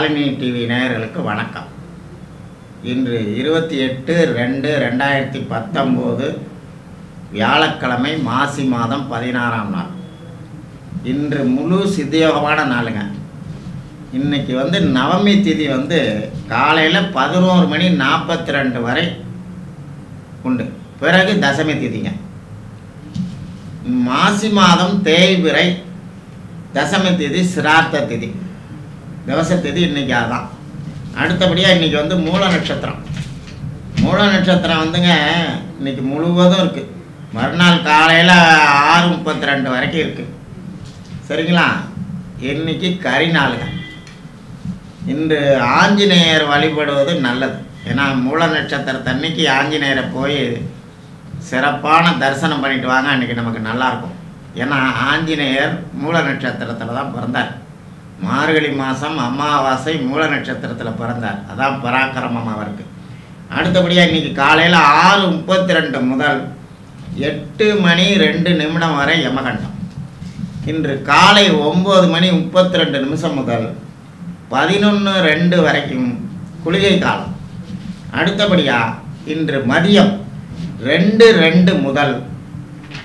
Shalini TV நேயர்களுக்கு வணக்கம். இன்று இருபத்தி எட்டு ரெண்டு ரெண்டாயிரத்தி பத்தொம்போது வியாழக்கிழமை மாசி மாதம் பதினாறாம் நாள். இன்று முழு சித்தியோகமான நாளுங்க. இன்னைக்கு வந்து நவமி திதி வந்து காலையில் பதினோரு மணி நாற்பத்தி ரெண்டு வரை உண்டு. பிறகு தசமி திதிங்க. மாசி மாதம் தேய்பிறை தசமி திதி சிரார்த்த திதி. திவச இன்றைக்கி அதுதான். அதான் அடுத்தபடியாக இன்றைக்கி வந்து மூல நட்சத்திரம். மூல நட்சத்திரம் வந்துங்க இன்னைக்கு முழுவதும் இருக்குது மறுநாள் காலையில் ஆறு முப்பத்தி ரெண்டு வரைக்கும் இருக்குது சரிங்களா? இன்னைக்கு கரி நாளுங்க. இன்று ஆஞ்சநேயர் வழிபடுவது நல்லது. ஏன்னா மூல நட்சத்திரத்தன்னைக்கு ஆஞ்சநேயரை போய் சிறப்பான தரிசனம் பண்ணிட்டு வாங்க அன்றைக்கி நமக்கு நல்லாயிருக்கும் ஏன்னா ஆஞ்சநேயர் மூல நட்சத்திரத்தில் தான் பிறந்தார். மார்கழி மாதம் அமாவாசை மூல நட்சத்திரத்தில் பிறந்தார். அதான் பராக்கிரமம் அவருக்கு. அடுத்தபடியாக இன்றைக்கி காலையில் ஆறு முப்பத்தி ரெண்டு முதல் எட்டு மணி ரெண்டு நிமிடம் வரை யமகண்டம். இன்று காலை ஒம்பது மணி முப்பத்தி ரெண்டு நிமிஷம் முதல் பதினொன்று ரெண்டு வரைக்கும் குளிகை காலம். அடுத்தபடியாக இன்று மதியம் ரெண்டு ரெண்டு முதல்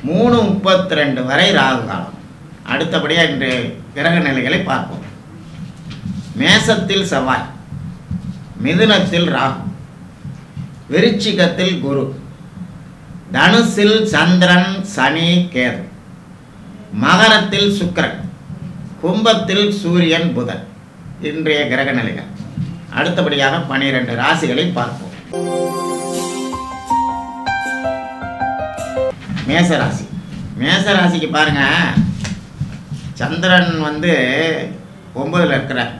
மூணு முப்பத்தி ரெண்டு வரை ராகு காலம். அடுத்தபடியாக இன்று கிரக நிலைகளை பார்ப்போம். மேசத்தில் செவ்வாய் மிதுனத்தில் ராகு விருச்சிகத்தில் குரு தனுசில் சந்திரன் சனி கேது மகரத்தில் சுக்கரன் கும்பத்தில் சூரியன் புதன் இன்றைய கிரக நிலைகள். அடுத்தபடியாக பனிரெண்டு ராசிகளை பார்ப்போம். மேசராசி மேசராசிக்கு பாருங்க சந்திரன் வந்து ஒன்பதுல இருக்கிறார்.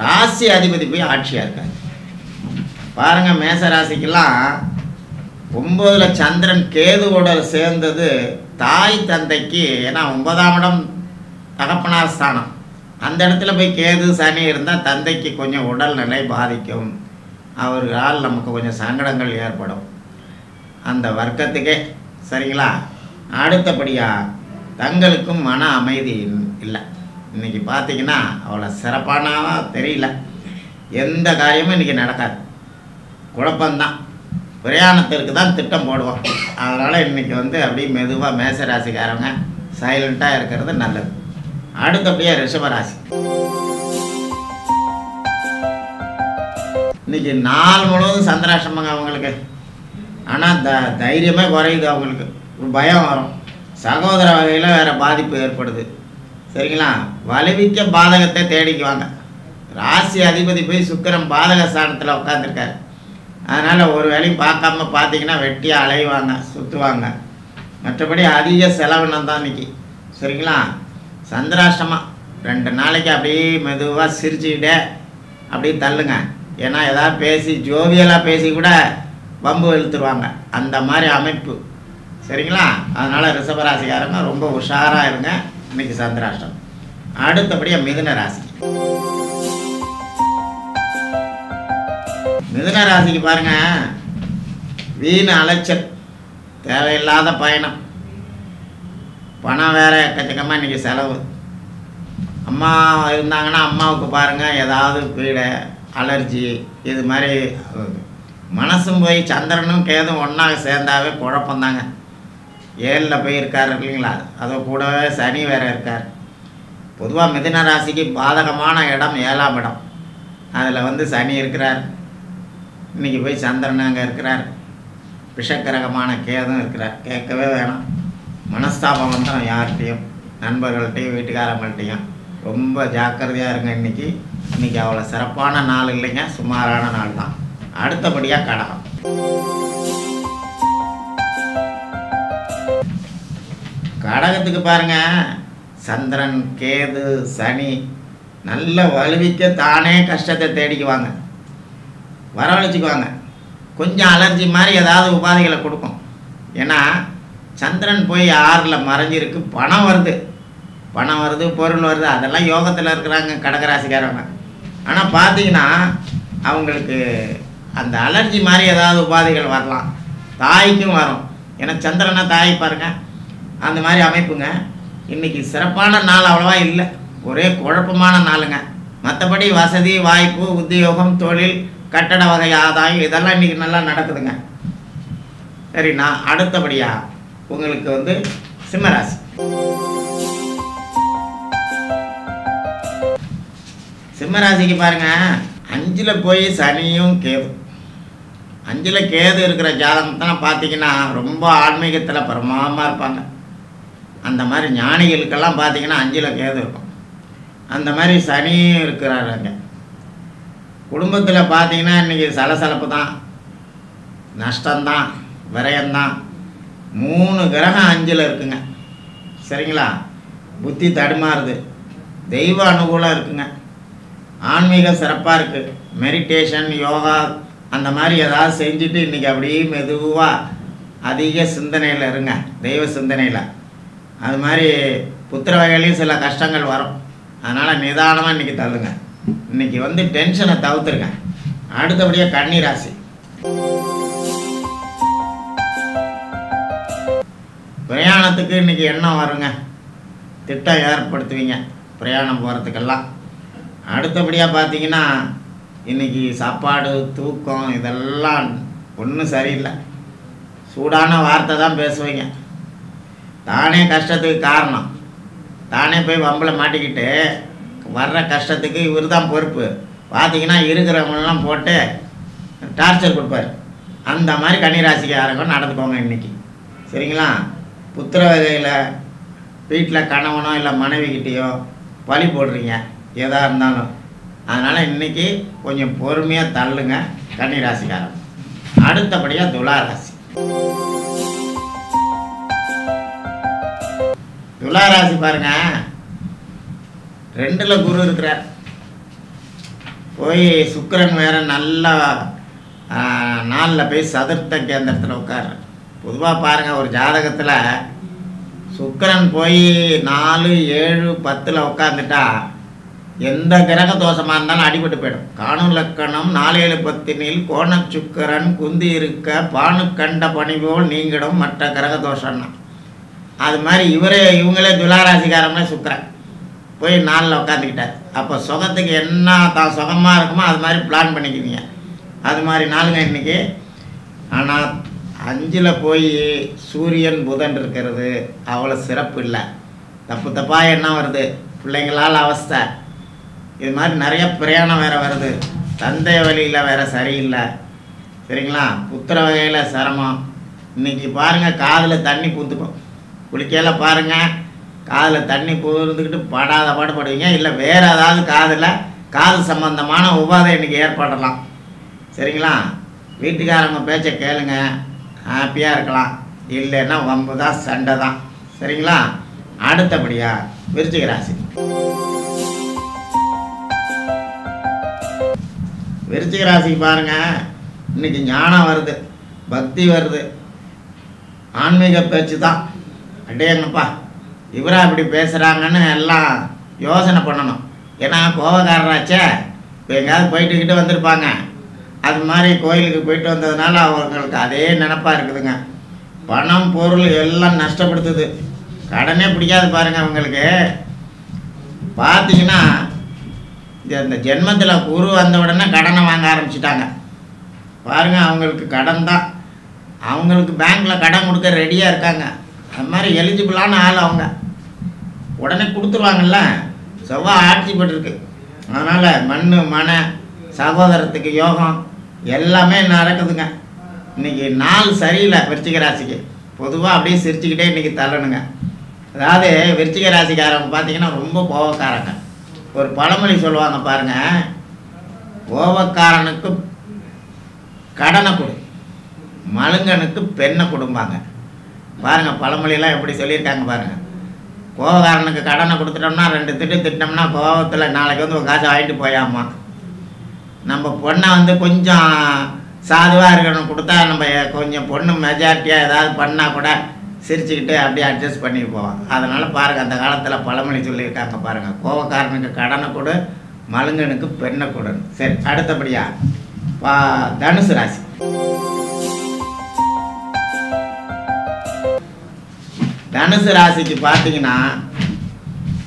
ராசி அதிபதி போய் ஆட்சியாக இருக்கார். மேச ராசிக்கெல்லாம் ஒம்பதில் சந்திரன் கேதுவோட சேர்ந்தது தாய் தந்தைக்கு ஏன்னா ஒன்பதாம் இடம் தகப்பனார் ஸ்தானம். அந்த இடத்துல போய் கேது சனி இருந்தால் தந்தைக்கு கொஞ்சம் உடல்நிலை பாதிக்கும். அவர்களால் நமக்கு கொஞ்சம் சங்கடங்கள் ஏற்படும். அந்த வர்க்கத்துக்கே சரிங்களா? அடுத்தபடியாக தங்களுக்கும் மன அமைதி இல்லை. இன்றைக்கி பார்த்தீங்கன்னா அவ்வளோ சிறப்பானவா தெரியல. எந்த காரியமும் இன்றைக்கி நடக்காது. குழப்பம்தான். பிரயாணத்திற்கு தான் திட்டம் போடுவோம். அதனால் இன்றைக்கி வந்து அப்படியே மெதுவாக மேசராசிக்காரங்க சைலண்ட்டாக இருக்கிறது நல்லது. அடுத்தபடியே ரிஷபராசி. இன்னைக்கு நாள் முழுவதும் சந்திராஷ்டமங்க அவங்களுக்கு. ஆனால் த தைரியமே குறையுது அவங்களுக்கு. ஒரு பயம் வரும். சகோதர வகையில் வேறு பாதிப்பு ஏற்படுது. சரிங்களா? வலுவிக்க பாதகத்தை தேடிக்குவாங்க ராசி அதிபதி போய் சுக்கிரன் பாதக ஸ்தானத்தில் உட்காந்துருக்காரு அதனால் ஒரு வேலையும் பார்க்காம பார்த்தீங்கன்னா வெட்டியாக அலைவாங்க சுற்றுவாங்க மற்றபடி அதிக செலவினம் தான் இன்றைக்கி சரிங்களா? சந்திராஷ்டமம். ரெண்டு நாளைக்கு அப்படியே மெதுவாக சிரிச்சுக்கிட்டே அப்படியே தள்ளுங்க. ஏன்னா ஏதாவது பேசி ஜோவியலாக பேசி கூட பம்பு இழுத்துருவாங்க. அந்த மாதிரி அமைப்பு. சரிங்களா? அதனால் ரிஷபராசிக்காரங்க ரொம்ப உஷாராக இருங்க. இன்னைக்கு சந்திராஷ்டம். அடுத்தபடியாக மிதுன ராசி. மிதுன ராசிக்கு பாருங்க வீண் அலைச்சல் தேவையில்லாத பயணம். பணம் வேற எக்கச்சக்கமாக இன்றைக்கி செலவு. அம்மா இருந்தாங்கன்னா அம்மாவுக்கு பாருங்கள் ஏதாவது பீடை அலர்ஜி இது மாதிரி மனசும் போய் சந்திரனும் கேதும் ஒன்றாக சேர்ந்தாவே குழப்பந்தாங்க ஏழில் போய் இருக்கார் இல்லைங்களா? அதை கூடவே சனி வேறு இருக்கார். பொதுவாக மிதுன ராசிக்கு பாதகமான இடம் ஏழாம் இடம். அதில் வந்து சனி இருக்கிறார். இன்றைக்கி போய் சந்திரன் அங்கே இருக்கிறார். விஷக்கிரகமான கேதும் இருக்கிறார். கேட்கவே வேணாம். மனஸ்தாபம் வந்துடும் யார்கிட்டையும் நண்பர்கள்ட்டையும் வீட்டுக்காரங்கள்ட்டையும் ரொம்ப ஜாக்கிரதையாக இருங்க இன்றைக்கி இன்றைக்கி அவ்வளோ சிறப்பான நாள் இல்லைங்க. சுமாரான நாள் தான் அடுத்தபடியாக கடகம். கடகத்துக்கு பாருங்க. சந்திரன் கேது சனி நல்ல வலுவிக்க தானே கஷ்டத்தை தேடிக்குவாங்க வரவழைச்சிக்குவாங்க. கொஞ்சம் அலர்ஜி மாதிரி ஏதாவது உபாதைகளை கொடுக்கும். ஏன்னா சந்திரன் போய் ஆறில் மறைஞ்சிருக்கு பணம் வருது. பணம் வருது பொருள் வருது அதெல்லாம் யோகத்தில் இருக்கிறாங்க கடகராசிக்காரவங்க. ஆனால் பார்த்தீங்கன்னா அவங்களுக்கு அந்த அலர்ஜி மாதிரி ஏதாவது உபாதைகள் வரலாம். தாய்க்கும் வரும். ஏன்னா சந்திரனை தாய் பாருங்கள் அந்த மாதிரி அமைப்புங்க. இன்றைக்கி சிறப்பான நாள் அவ்வளோவா இல்லை. ஒரே குழப்பமான நாளுங்க. மற்றபடி வசதி வாய்ப்பு உத்தியோகம் தொழில் கட்டட வகை ஆதாயம் இதெல்லாம் இன்றைக்கி நல்லா நடக்குதுங்க. சரி நான் உங்களுக்கு வந்து சிம்மராசி. சிம்மராசிக்கு பாருங்க. அஞ்சில் போய் சனியும் கேது. அஞ்சில் கேது இருக்கிற ஜாதகத்தெல்லாம் பார்த்தீங்கன்னா ரொம்ப ஆன்மீகத்தில் பிரமாதமாக இருப்பாங்க. அந்த மாதிரி ஞானிகளுக்கெல்லாம் பார்த்தீங்கன்னா அஞ்சில் கேது இருக்கும். அந்த மாதிரி சனியும் இருக்கிறாரு அங்கே. குடும்பத்தில் பார்த்தீங்கன்னா இன்றைக்கி சலசலப்பு தான். நஷ்டந்தான் விரயம்தான். மூணு கிரகம் அஞ்சில் இருக்குங்க. சரிங்களா? புத்தி தடுமாறுது. தெய்வ அனுகூலம் இருக்குங்க. ஆன்மீகம் சிறப்பாக இருக்குது மெடிடேஷன் யோகா அந்த மாதிரி ஏதாவது செஞ்சுட்டு இன்றைக்கி அப்படியே மெதுவாக அதிக சிந்தனையில் இருங்க. தெய்வ சிந்தனையில். அது மாதிரி புத்திர வகையிலையும் சில கஷ்டங்கள் வரும். அதனால் நிதானமாக இன்றைக்கி தள்ளுங்க. இன்றைக்கி வந்து டென்ஷனை தவிர்த்துருங்க. அடுத்தபடியாக கன்னி ராசி பிரயாணத்துக்கு இன்றைக்கி எண்ணம் வருங்க? திட்டம் ஏற்படுத்துவீங்க பிரயாணம் போகிறதுக்கெல்லாம் அடுத்தபடியாக பார்த்தீங்கன்னா இன்றைக்கி சாப்பாடு தூக்கம் இதெல்லாம் ஒன்றும் சரியில்லை. சூடான வார்த்தை தான் பேசுவீங்க. தானே கஷ்டத்துக்கு காரணம். தானே போய் வம்பில் மாட்டிக்கிட்டு வர்ற கஷ்டத்துக்கு இவர் தான் பொறுப்பு. பார்த்தீங்கன்னா இருக்கிறவங்களெல்லாம் போட்டு டார்ச்சர் கொடுப்பாரு. அந்த மாதிரி கன்னிராசிக்காரங்க நடந்துக்கோங்க இன்றைக்கி சரிங்களா? புத்திர வகையில் வீட்டில் கணவனோ இல்லை மனைவிக்கிட்டேயோ பழி போடுறீங்க எதாக இருந்தாலும். அதனால் இன்றைக்கி கொஞ்சம் பொறுமையாக தள்ளுங்க கன்னிராசிக்காரன் அடுத்தபடியாக துலா துளாராசி பாருங்க. ரெண்டில் குரு இருக்கிறார். போய் சுக்கரன் வேற நல்லா நாளில் போய் சதுர்த்த கேந்திரத்தில் உட்கார் பொதுவாக பாருங்கள் ஒரு ஜாதகத்தில் சுக்கிரன் போய் நாலு ஏழு பத்தில் உட்காந்துட்டா எந்த கிரக தோஷமாக இருந்தாலும் அடிபட்டு போயிடும். காணும் லக்கணம் நாலேழு பத்தினில் கோண சுக்கரன் குந்தி இருக்க பானு கண்ட பணிபோல் நீங்கிடும் மற்ற கிரக தோஷம்னா. அது மாதிரி இவரே இவங்களே துலாராசிக்காரங்களே சுக்கரன் போய் நாளில் உட்காந்துக்கிட்டார் அப்போ சுகத்துக்கு என்ன தான் சுகமாக இருக்குமோ அது மாதிரி பிளான் பண்ணிக்குவீங்க அது மாதிரி நாளுங்க இன்றைக்கி ஆனால் அஞ்சில் போய் சூரியன் புதன் இருக்கிறது அவ்வளோ சிறப்பு இல்லை. தப்பு தப்பாக என்ன வருது? பிள்ளைங்களால் அவஸ்தை. இது மாதிரி நிறைய பிரயாணம் வேறு வருது. தந்தை வழியில் வேறு சரியில்லை. சரிங்களா? புத்திர வகையில் சிரமம். இன்றைக்கி பாருங்கள் காதில் தண்ணி பூத்துக்கும். குளிக்கையில் பாருங்கள் காதில் தண்ணி பூந்துக்கிட்டு படாத பாடுபடுவீங்க இல்லை வேறு ஏதாவது காதில் காது சம்பந்தமான உபாதை இன்றைக்கி ஏற்படலாம். சரிங்களா? வீட்டுக்காரங்க பேச்சை கேளுங்க. ஹாப்பியாக இருக்கலாம். இல்லைன்னா வம்பு தான் சண்டை தான் சரிங்களா? அடுத்தபடியாக விருச்சிக ராசி. விருச்சிக ராசிக்கு பாருங்கள் இன்றைக்கி ஞானம் வருது. பக்தி வருது. ஆன்மீக பேச்சு தான் அடேங்கப்பா இவரா இப்படி பேசுகிறாங்கன்னு எல்லாம் யோசனை பண்ணணும். ஏன்னா கோபக்காரராச்சே இப்போ எங்கேயாவது போயிட்டுக்கிட்டு வந்திருப்பாங்க. அது மாதிரி கோயிலுக்கு போயிட்டு வந்ததுனால அவங்களுக்கு அதே நினப்பாக இருக்குதுங்க. பணம் பொருள் எல்லாம் நஷ்டப்படுத்துது. கடனே பிடிக்காது பாருங்கள் அவங்களுக்கு பார்த்தீங்கன்னா இந்த ஜென்மத்தில் குரு வந்த உடனே கடனை வாங்க ஆரம்பிச்சிட்டாங்க. பாருங்கள் அவங்களுக்கு கடன் தான் அவங்களுக்கு பேங்க்கில் கடன் கொடுக்க ரெடியாக இருக்காங்க. அது மாதிரி எலிஜிபிளான ஆள் அவங்க. உடனே கொடுத்துருவாங்கல்ல? செவ்வாய் ஆட்சி பெற்றிருக்கு. அதனால் மண் மன சகோதரத்துக்கு யோகம் எல்லாமே நடக்குதுங்க. இன்னைக்கு நாள் சரியில்லை விருச்சிக ராசிக்கு. பொதுவாக அப்படியே சிரிச்சுக்கிட்டே இன்றைக்கி தள்ளணுங்க. அதாவது விருச்சிக ராசிக்காரங்க பார்த்தீங்கன்னா ரொம்ப கோபக்காரங்க ஒரு பழமொழி சொல்லுவாங்க பாருங்க கோபக்காரனுக்கு கடனை கொடு மழுங்கனுக்கு பெண்ணை கொடுப்பாங்க பாருங்க பழமொழியெல்லாம் எப்படி சொல்லியிருக்காங்க பாருங்கள் கோபக்காரனுக்கு கடனை கொடுத்துட்டோம்னா ரெண்டு திட்டு திட்டினோம்னா கோபத்தில் நாளைக்கு வந்து ஒரு காசை வாங்கிட்டு போயாமா? நம்ம பொண்ணை வந்து கொஞ்சம் சாதுவாக இருக்கணும் கொடுத்தா நம்ம கொஞ்சம் பொண்ணு மெஜாரிட்டியாக ஏதாவது பண்ணால் கூட சிரிச்சுக்கிட்டு அப்படியே அட்ஜஸ்ட் பண்ணிட்டு போவோம் அதனால் பாருங்கள் அந்த காலத்தில் பழமொழி சொல்லியிருக்காங்க பாருங்கள் கோபக்காரனுக்கு கடனை கொடு மலுங்கனுக்கு பெண்ணை கொடுன்னு. சரி அடுத்தபடியாக பா தனுசு ராசி. தனுசு ராசிக்கு பார்த்தீங்கன்னா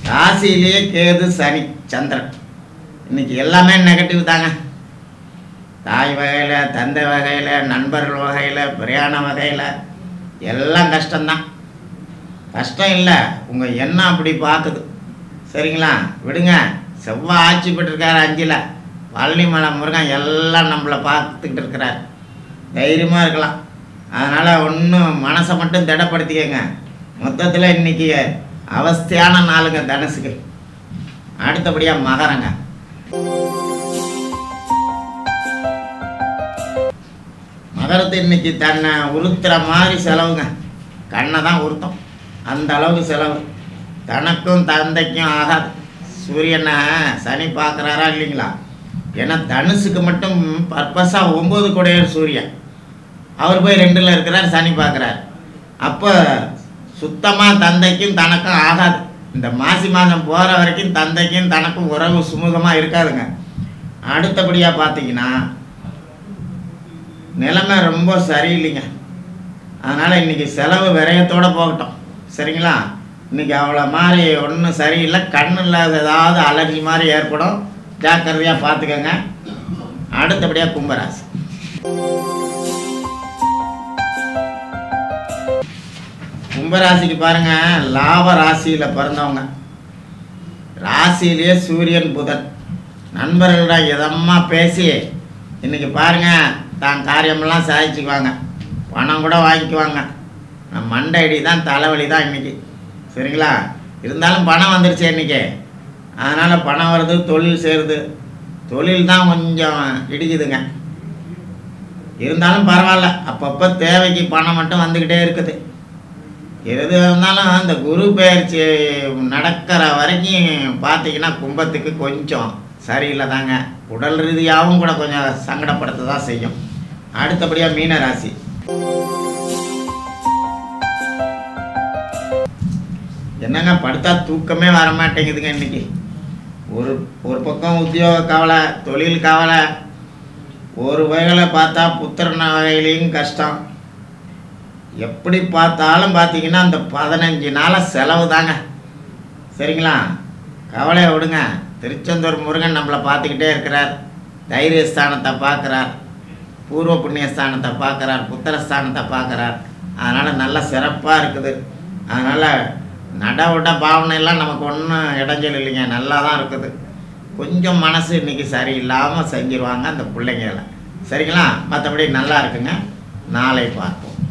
ராசியிலேயே கேது சனி சந்திரன். இன்னைக்கு எல்லாமே நெகட்டிவ் தாங்க. தாய் வகையில் தந்தை வகையில் நண்பர்கள் வகையில் பிரயாண வகையில் எல்லாம் கஷ்டம்தான். கஷ்டம் இல்லை உங்கள் எண்ணம் அப்படி பார்க்குது சரிங்களா? விடுங்க. செவ்வாய் ஆட்சி பெற்றிருக்காரு அஞ்சில். பழனிமலை முருகன் எல்லாம் நம்மளை பார்த்துக்கிட்டு இருக்கிறார். தைரியமாக இருக்கலாம். அதனால் ஒன்றும் மனசை மட்டும் திடப்படுத்திக்கங்க. மொத்தத்தில் இன்னைக்கு அவஸ்தையான நாளுங்க தனுசுக்கு. அடுத்தபடியாக மகரங்க. மகரத்து இன்னைக்கு தன்னை உறுத்துற மாதிரி செலவுங்க. கண்ணை தான் உருத்தம். அந்த அளவுக்கு செலவு. தனக்கும் தந்தைக்கும் ஆகாது. சூரியனை சனி பார்க்குறாரா இல்லைங்களா? ஏன்னா தனுசுக்கு மட்டும் பர்பஸாக ஒம்பது கூடையர் சூரியன். அவர் போய் ரெண்டில் இருக்கிறார் சனி பார்க்குறார். அப்போ சுத்தமாக தந்தைக்கும் தனக்கும் ஆகாது. இந்த மாசி மாதம் போகிற வரைக்கும் தந்தைக்கும் தனக்கும் உறவு சுமூகமாக இருக்காதுங்க. அடுத்தபடியாக பார்த்தீங்கன்னா நிலைமை ரொம்ப சரியில்லைங்க. அதனால் இன்றைக்கி செலவு விரயத்தோடு போகட்டும். சரிங்களா? இன்றைக்கி அவ்வளோ மாதிரி ஒன்றும் சரியில்லை. கண் இல்லாத ஏதாவது அலர்ஜி மாதிரி ஏற்படும். ஜாக்கிரதையாக பார்த்துக்கோங்க அடுத்தபடியாக கும்பராசி. கும்பராசிக்கு பாருங்க லாப ராசியில் பிறந்தவங்க. ராசியிலேயே சூரியன் புதன். நண்பர்களிடம் இதமாக பேசி இன்னைக்கு பாருங்க தான் காரியமெல்லாம் சாதிச்சுக்குவாங்க. பணம் கூட வாங்கிக்குவாங்க. நம்ம அடி தான் தலைவலி தான் இன்னைக்கு. சரிங்களா? இருந்தாலும் பணம் வந்துருச்சு இன்றைக்கி அதனால் பணம் வருது தொழில் சேருது. தொழில் தான் கொஞ்சம் இடிக்குதுங்க. இருந்தாலும் பரவாயில்ல. அப்பப்போ தேவைக்கு பணம் மட்டும் வந்துக்கிட்டே இருக்குது. எது இருந்தாலும் அந்த குரு பயிற்சி நடக்கிற வரைக்கும் பார்த்தீங்கன்னா கும்பத்துக்கு கொஞ்சம் சரியில்லை தாங்க உடல் ரீதியாகவும் கூட கொஞ்சம் சங்கடப்படுத்த தான் செய்யும். அடுத்தபடியாக மீன ராசி என்னங்க படுத்தா தூக்கமே வர மாட்டேங்குதுங்க இன்னைக்கு. ஒரு ஒரு பக்கம் உத்தியோக கவலை தொழில் கவலை. ஒரு வகையில் பார்த்தா புத்திரன வகையிலையும் கஷ்டம். எப்படி பார்த்தாலும் பார்த்தீங்கன்னா அந்த பதினஞ்சு நாளாக செலவு தாங்க சரிங்களா? கவலையை விடுங்க. திருச்செந்தூர் முருகன் நம்மளை பார்த்துக்கிட்டே இருக்கிறார். தைரியஸ்தானத்தை பார்க்குறார். பூர்வ புண்ணியஸ்தானத்தை பார்க்குறார். புத்திரஸ்தானத்தை பார்க்குறார். அதனால் நல்ல சிறப்பாக இருக்குது. அதனால் நட உட நமக்கு ஒன்றும் இடைஞ்சல் இல்லைங்க. நல்லா தான் இருக்குது. கொஞ்சம் மனசு இன்றைக்கி சரியில்லாமல் செஞ்சிருவாங்க அந்த பிள்ளைங்கள சரிங்களா? மற்றபடி நல்லா இருக்குங்க. நாளை பார்ப்போம்.